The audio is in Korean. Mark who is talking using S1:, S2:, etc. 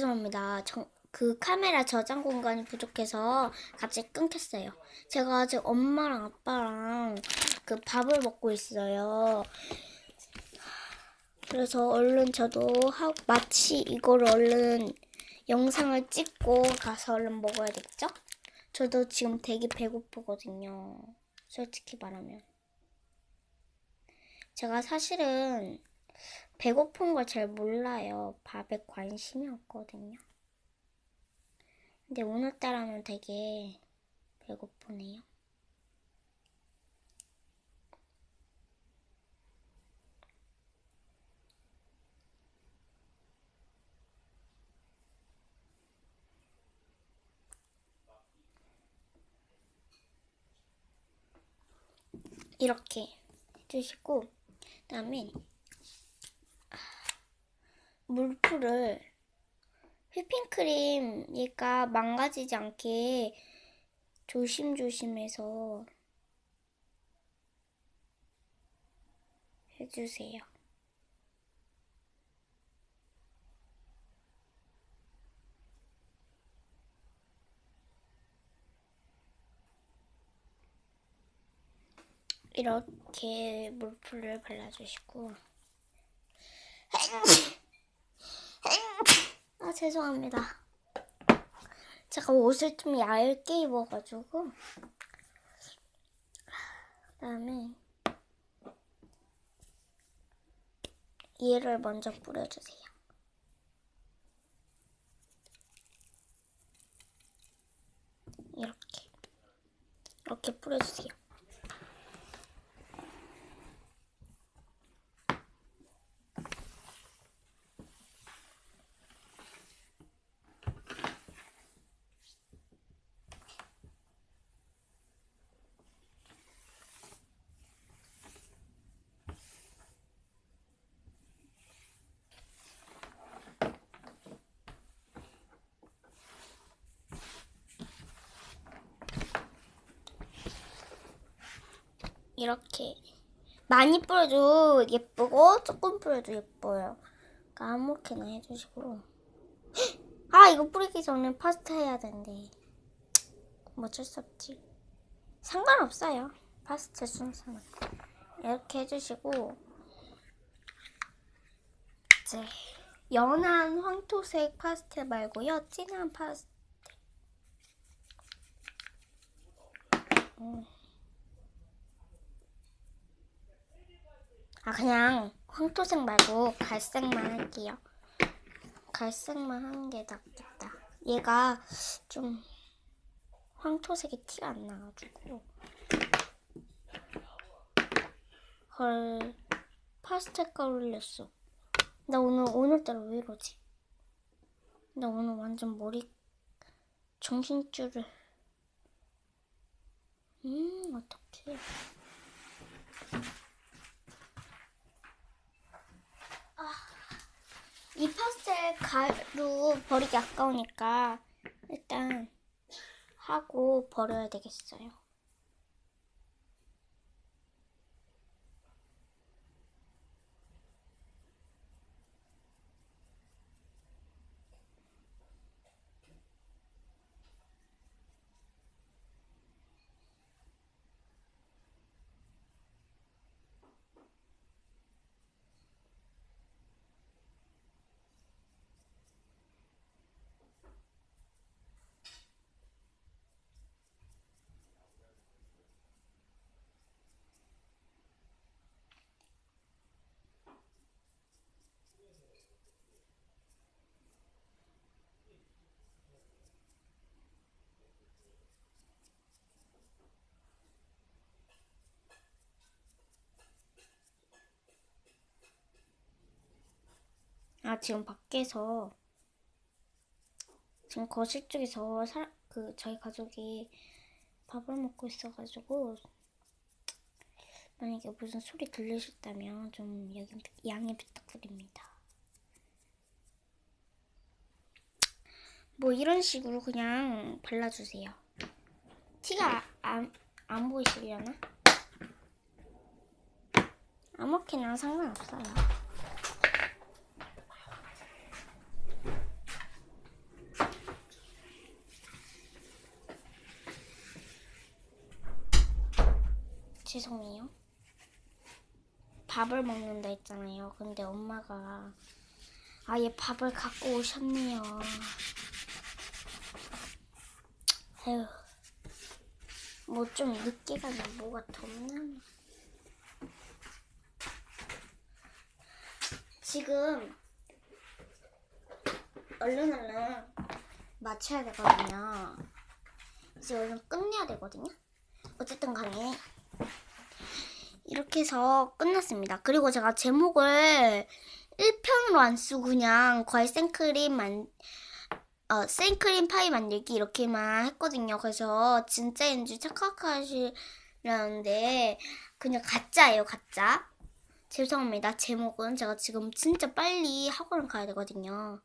S1: 죄송합니다. 저, 그 카메라 저장 공간이 부족해서 갑자기 끊겼어요. 제가 아직 엄마랑 아빠랑 그 밥을 먹고 있어요. 그래서 얼른 저도 하, 마치 이걸 얼른 영상을 찍고 가서 얼른 먹어야 되겠죠? 저도 지금 되게 배고프거든요. 솔직히 말하면. 제가 사실은 배고픈 걸 잘 몰라요. 밥에 관심이 없거든요. 근데 오늘따라는 되게 배고프네요. 이렇게 해주시고 그 다음에 물풀을 휘핑크림 얘가 망가지지 않게 조심조심해서 해주세요. 이렇게 물풀을 발라주시고 아 죄송합니다. 제가 옷을 좀 얇게 입어가지고 그다음에 얘를 먼저 뿌려주세요. 이렇게 이렇게 뿌려주세요. 이렇게 많이 뿌려도 예쁘고 조금 뿌려도 예뻐요. 그러니까 아무렇게나 해주시고 아 이거 뿌리기 전에 파스타 해야 되는데 뭐 어쩔 수 없지. 상관없어요. 파스타 순서는 이렇게 해주시고 이제 연한 황토색 파스텔 말고요 진한 파스텔. 음. 아 그냥 황토색 말고 갈색만 할게요. 갈색만 하는 게 낫겠다. 얘가 좀 황토색이 티가 안 나가지고 헐 파스텔 올렸어. 나 오늘 오늘따라 왜 이러지? 나 오늘 완전 머리 정신줄을 음 어떡해. 이 파스텔 가루 버리기 아까우니까 일단 하고 버려야 되겠어요. 아 지금 밖에서 지금 거실 쪽에서 사, 그 저희 가족이 밥을 먹고 있어가지고 만약에 무슨 소리 들리셨다면 좀 양해 부탁드립니다. 뭐 이런 식으로 그냥 발라주세요. 티가 안, 안 보이시려나? 아무렇게나 상관없어요. 죄송해요. 밥을 먹는다 했잖아요. 근데 엄마가 아예 밥을 갖고 오셨네요. 에휴. 뭐 좀 늦게 가면 뭐가 덥나? 지금 얼른 얼른 맞춰야 되거든요. 이제 얼른 끝내야 되거든요. 어쨌든 간에 이렇게 해서 끝났습니다. 그리고 제가 제목을 1편으로 안 쓰고 그냥 과일 생크림 만, 어, 생크림 파이 만들기 이렇게만 했거든요. 그래서 진짜인 줄 착각하시려는데 그냥 가짜예요, 가짜. 죄송합니다. 제목은 제가 지금 진짜 빨리 학원을 가야 되거든요.